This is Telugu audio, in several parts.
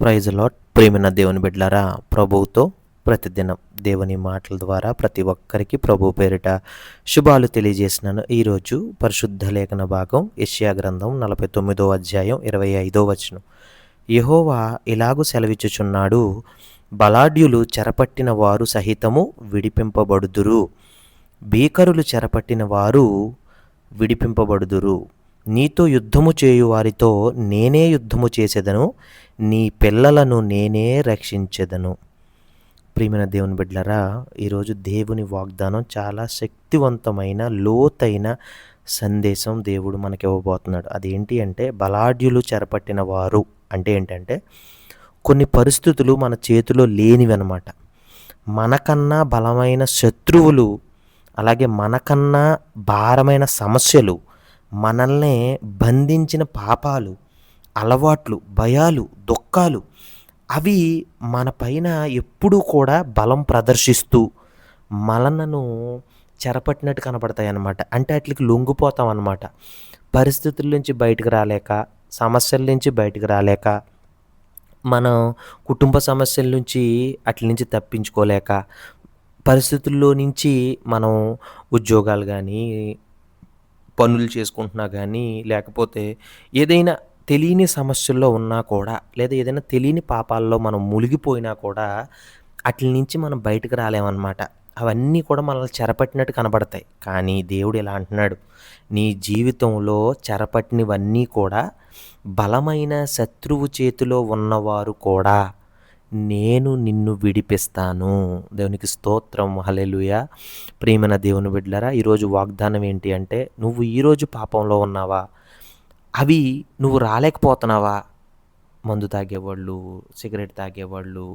ప్రైజ్ లాట్ ప్రేమిన దేవుని బిడ్లరా ప్రభువుతో ప్రతిదినం దేవుని మాటల ద్వారా ప్రతి ఒక్కరికి ప్రభు పేరిట శుభాలు తెలియజేసినాను. ఈరోజు పరిశుద్ధ లేఖన భాగం యష్యా గ్రంథం నలభై తొమ్మిదో అధ్యాయం ఇరవై ఐదో వచనం. యహోవా ఇలాగు సెలవిచ్చుచున్నాడు బలాఢ్యులు చెరపట్టిన వారు సహితము విడిపింపబడుదురు. భీకరులు చెరపట్టిన వారు విడిపింపబడుదురు. నీతో యుద్ధము చేయు వారితో నేనే యుద్ధము చేసేదను నీ పిల్లలను నేనే రక్షించెదను. ప్రియమైన దేవుని బిడ్డలరా ఈరోజు దేవుని వాగ్దానం చాలా శక్తివంతమైన లోతైన సందేశం దేవుడు మనకి ఇవ్వబోతున్నాడు. అదేంటి అంటే బలాఢ్యులు చెరపట్టిన వారు అంటే ఏంటంటే కొన్ని పరిస్థితులు మన చేతిలో లేనివి అనమాట మనకన్నా బలమైన శత్రువులు అలాగే మనకన్నా భారమైన సమస్యలు మనల్ని బంధించిన పాపాలు అలవాట్లు భయాలు దుఃఖాలు అవి మన పైన ఎప్పుడూ కూడా బలం ప్రదర్శిస్తూ మలనను చెరపట్టినట్టు కనపడతాయి అన్నమాట అంటే వాటికి లొంగిపోతాం అన్నమాట పరిస్థితుల నుంచి బయటకు రాలేక సమస్యల నుంచి బయటకు రాలేక మనం కుటుంబ సమస్యల నుంచి అట్ల నుంచి తప్పించుకోలేక పరిస్థితుల్లో నుంచి మనం ఉద్యోగాలు కానీ పనులు చేసుకుంటున్నా కానీ లేకపోతే ఏదైనా తెలియని సమస్యల్లో ఉన్నా కూడా లేదా ఏదైనా తెలియని పాపాల్లో మనం మునిగిపోయినా కూడా అట్ల నుంచి మనం బయటకు రాలేమన్నమాట. అవన్నీ కూడా మనల్ని చెరపట్టినట్టు కనబడతాయి. కానీ దేవుడు ఇలా అంటున్నాడు. నీ జీవితంలో చెరపట్టినవన్నీ కూడా బలమైన శత్రువు చేతిలో ఉన్నవారు కూడా నేను నిన్ను విడిపిస్తాను. దేవునికి స్తోత్రం. హలెలుయ ప్రేమన దేవుని బిడ్డలరా ఈరోజు వాగ్దానం ఏంటి అంటే నువ్వు ఈరోజు పాపంలో ఉన్నావా? అవి నువ్వు రాలేకపోతున్నావా? మందు తాగేవాళ్ళు సిగరెట్ తాగేవాళ్ళు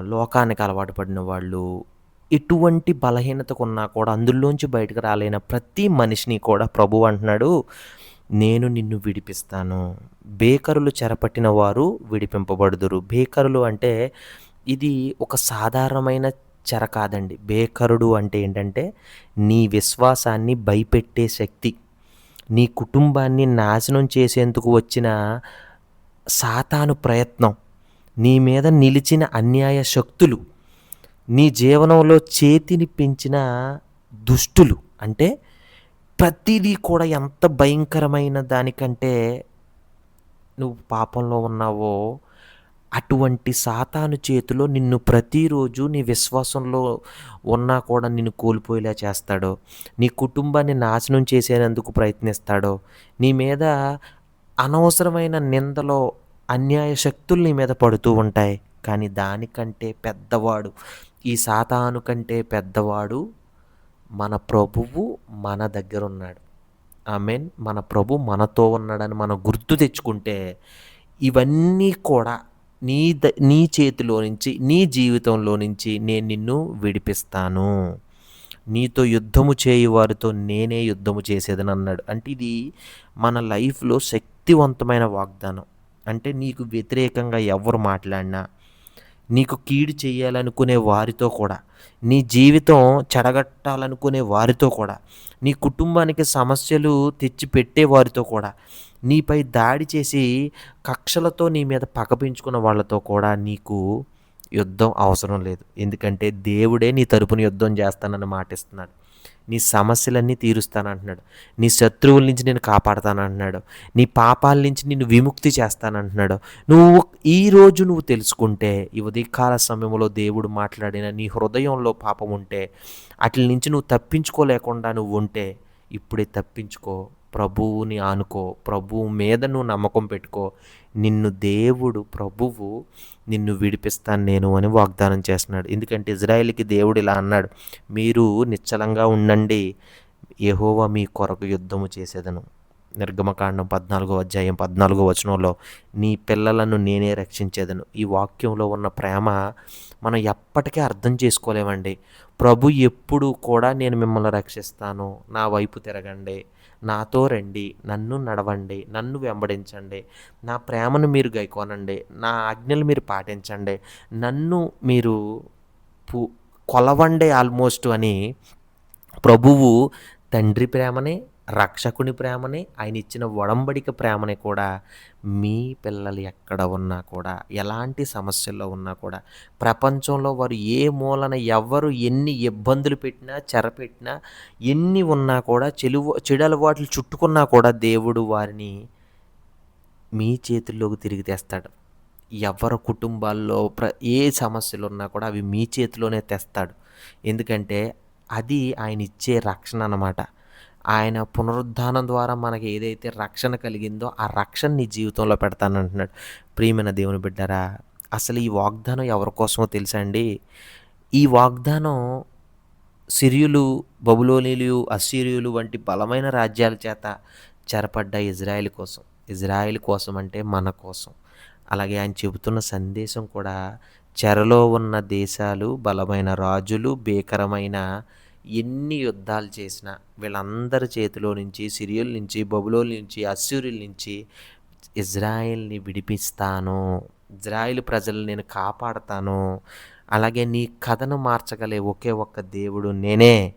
లోకానికి అలవాటు పడిన వాళ్ళు ఎటువంటి బలహీనతకు ఉన్నా కూడా అందులోంచి బయటకు రాలేన ప్రతి మనిషిని కూడా ప్రభు అంటున్నాడు నేను నిన్ను విడిపిస్తాను. బేకరులు చెరపట్టిన వారు విడిపింపబడుదురు. బేకరులు అంటే ఇది ఒక సాధారణమైన చెర కాదండి. బేకరుడు అంటే ఏంటంటే నీ విశ్వాసాన్ని భయపెట్టే శక్తి. నీ కుటుంబాన్ని నాశనం చేసేందుకు వచ్చిన సాతాను ప్రయత్నం. నీ మీద నిలిచిన అన్యాయ శక్తులు. నీ జీవనంలో చేతిని పెంచిన దుష్టులు. అంటే ప్రతిదీ కూడా ఎంత భయంకరమైన దానికంటే నువ్వు పాపంలో ఉన్నావో అటువంటి సాతాను చేతిలో నిన్ను ప్రతిరోజు నీ విశ్వాసంలో ఉన్నా కూడా నిన్ను కోల్పోయేలా చేస్తాడో నీ కుటుంబాన్ని నాశనం చేసేందుకు ప్రయత్నిస్తాడో నీ మీద అనవసరమైన నిందలో అన్యాయ శక్తులు నీ మీద పడుతూ ఉంటాయి. కానీ దానికంటే పెద్దవాడు ఈ సాతాను కంటే పెద్దవాడు మన ప్రభువు మన దగ్గర ఉన్నాడు మీన్ మన ప్రభు మనతో ఉన్నాడని మనం గుర్తు తెచ్చుకుంటే ఇవన్నీ కూడా నీ ద నీ చేతిలో నుంచి నీ జీవితంలో నుంచి నేను నిన్ను విడిపిస్తాను. నీతో యుద్ధము చేయు వారితో నేనే యుద్ధము చేసేదని అన్నాడు. అంటే ఇది మన లైఫ్లో శక్తివంతమైన వాగ్దానం. అంటే నీకు వ్యతిరేకంగా ఎవరు మాట్లాడినా నీకు కీడు చేయాలనుకునే వారితో కూడా నీ జీవితం చెడగట్టాలనుకునే వారితో కూడా నీ కుటుంబానికి సమస్యలు తెచ్చి పెట్టే వారితో కూడా నీపై దాడి చేసి కక్షలతో నీ మీద పగపించుకున్న వాళ్ళతో కూడా నీకు యుద్ధం అవసరం లేదు. ఎందుకంటే దేవుడే నీ తరపున యుద్ధం చేస్తానని మాటిస్తున్నాడు. నీ సమస్యలన్నీ తీరుస్తానంటున్నాడు. నీ శత్రువుల నుంచి నేను కాపాడతానంటున్నాడు. నీ పాపాల నుంచి నిన్ను విముక్తి చేస్తానంటున్నాడు. నువ్వు ఈ రోజు నువ్వు తెలుసుకుంటే ఈ ఉదయకాల సమయంలో దేవుడు మాట్లాడిన నీ హృదయంలో పాపం ఉంటే అట్ల నుంచి నువ్వు తప్పించుకోలేకుండా నువ్వు ఉంటే ఇప్పుడే తప్పించుకో ప్రభువుని ఆనుకో ప్రభువు మీద నువ్వు నమ్మకం పెట్టుకో. నిన్ను దేవుడు ప్రభువు నిన్ను విడిపిస్తాను నేను అని వాగ్దానం చేస్తున్నాడు. ఎందుకంటే ఇజ్రాయెల్కి దేవుడు ఇలా అన్నాడు మీరు నిశ్చలంగా ఉండండి. యహోవా మీ కొరకు యుద్ధము చేసేదను. నిర్గమకాండం పద్నాలుగో అధ్యాయం పద్నాలుగో వచనంలో నీ పిల్లలను నేనే రక్షించేదను. ఈ వాక్యంలో ఉన్న ప్రేమ మనం ఎప్పటికీ అర్థం చేసుకోలేమండి. ప్రభు ఎప్పుడు కూడా నేను మిమ్మల్ని రక్షిస్తాను. నా వైపు తిరగండి. నాతో రండి. నన్ను నడవండి. నన్ను వెంబడించండి. నా ప్రేమను మీరు గైకోనండి. నా ఆజ్ఞలు మీరు పాటించండి. నన్ను మీరు పు కొలవండి ఆల్మోస్ట్ అని ప్రభువు తండ్రి ప్రేమని రక్షకుని ప్రేమని ఆయన ఇచ్చిన ఒడంబడిక ప్రేమని కూడా మీ పిల్లలు ఎక్కడ ఉన్నా కూడా ఎలాంటి సమస్యల్లో ఉన్నా కూడా ప్రపంచంలో వారు ఏ మూలన ఎవరు ఎన్ని ఇబ్బందులు పెట్టినా చెరపెట్టినా ఎన్ని ఉన్నా కూడా చెలువ చెడు అలవాట్లు చుట్టుకున్నా కూడా దేవుడు వారిని మీ చేతుల్లోకి తిరిగి తెస్తాడు. ఎవరి కుటుంబాల్లో ప్ర ఏ సమస్యలు ఉన్నా కూడా అవి మీ చేతిలోనే తెస్తాడు. ఎందుకంటే అది ఆయన ఇచ్చే రక్షణ అన్నమాట. ఆయన పునరుద్ధానం ద్వారా మనకి ఏదైతే రక్షణ కలిగిందో ఆ రక్షణ నీ జీవితంలో పెడతానంటున్నాడు ప్రియమైన దేవుని బిడ్డారా అసలు ఈ వాగ్దానం ఎవరి కోసమో తెలుసా అండి? ఈ వాగ్దానం సిరియులు బబులోనిలు అసిరియులు వంటి బలమైన రాజ్యాల చేత చెరపడ్డ ఇజ్రాయెల్ కోసం. ఇజ్రాయెల్ కోసం అంటే మన కోసం. అలాగే ఆయన చెబుతున్న సందేశం కూడా చెరలో ఉన్న దేశాలు బలమైన రాజులు భీకరమైన ఎన్ని యుద్ధాలు చేసినా వీళ్ళందరి చేతిలో నుంచి సిరియల్ నుంచి బబులోల నుంచి అస్సూరుల నుంచి ఇజ్రాయిల్ని విడిపిస్తాను. ఇజ్రాయిల్ ప్రజలు నేను కాపాడతాను. అలాగే నీ కథను మార్చగలే ఒకే ఒక్క దేవుడు నేనే.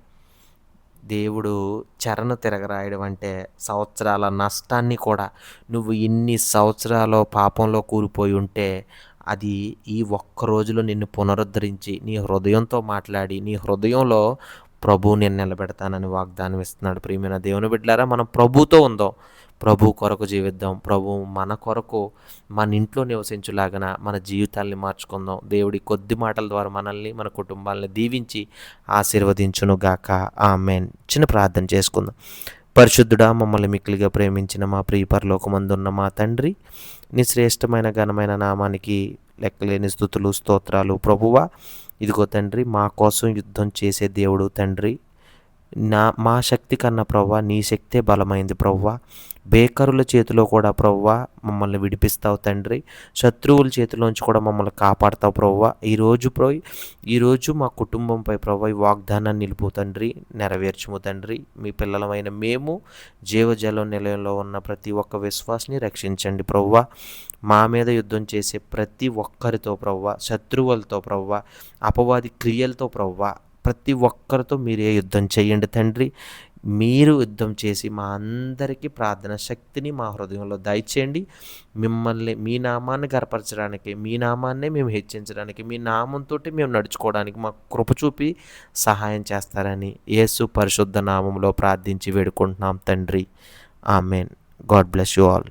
దేవుడు చరణ తిరగరాయడం అంటే సంవత్సరాల నష్టాన్ని కూడా నువ్వు ఇన్ని సంవత్సరాలు పాపంలో కూలిపోయి ఉంటే అది ఈ ఒక్క రోజులో నిన్ను పునరుద్ధరించి నీ హృదయంతో మాట్లాడి నీ హృదయంలో ప్రభు నేను నిలబెడతానని వాగ్దానం ఇస్తున్నాడు. ప్రియమైన దేవుని బిడ్డారా మనం ప్రభుతో ఉందాం. ప్రభు కొరకు జీవిద్దాం. ప్రభు మన కొరకు మన ఇంట్లో నివసించులాగన మన జీవితాల్ని మార్చుకుందాం. దేవుడి కొద్ది మాటల ద్వారా మనల్ని మన కుటుంబాలని దీవించి ఆశీర్వదించును గాక. ఆమెన్. చిన్న ప్రార్థన చేసుకుందాం. పరిశుద్ధుడా మమ్మల్ని మిక్కిలిగా ప్రేమించిన మా ప్రియ పరలోకమందున్న మా తండ్రి నీ శ్రేష్టమైన ఘనమైన నామానికి లెక్కలేని స్థుతులు స్తోత్రాలు. ప్రభువా ఇదిగో తండ్రి మా కోసం యుద్ధం చేసే దేవుడు తండ్రి. నా మా శక్తి కన్నా ప్రవ్వా నీ శక్తే బలమైంది ప్రవ్వా. బేకరుల చేతిలో కూడా ప్రవ్వా మమ్మల్ని విడిపిస్తావు తండ్రి. శత్రువుల చేతిలోంచి కూడా మమ్మల్ని కాపాడతావు ప్రవ్వా. ఈరోజు ప్రో ఈరోజు మా కుటుంబంపై ప్రవ్వా ఈ వాగ్దానాన్ని నిలుపు తండ్రి నెరవేర్చుము తండ్రి. మీ పిల్లలమైన మేము జీవజలం నిలయంలో ఉన్న ప్రతి ఒక్క విశ్వాసని రక్షించండి ప్రవ్వా. మా మీద యుద్ధం చేసే ప్రతి ఒక్కరితో ప్రవ్వా శత్రువులతో ప్రవ్వా అపవాది క్రియలతో ప్రవ్వా ప్రతి ఒక్కరితో మీరే యుద్ధం చేయండి తండ్రి. మీరు యుద్ధం చేసి మా అందరికీ ప్రార్థన శక్తిని మా హృదయంలో దయచేయండి. మిమ్మల్ని మీ నామాన్ని గర్పరచడానికి మీ నామాన్నే మేము హెచ్చించడానికి మీ నామంతో మేము నడుచుకోవడానికి మా కృప చూపి సహాయం చేస్తారని యేసు పరిశుద్ధ నామంలో ప్రార్థించి వేడుకుంటున్నాం తండ్రి. Amen. God bless you all.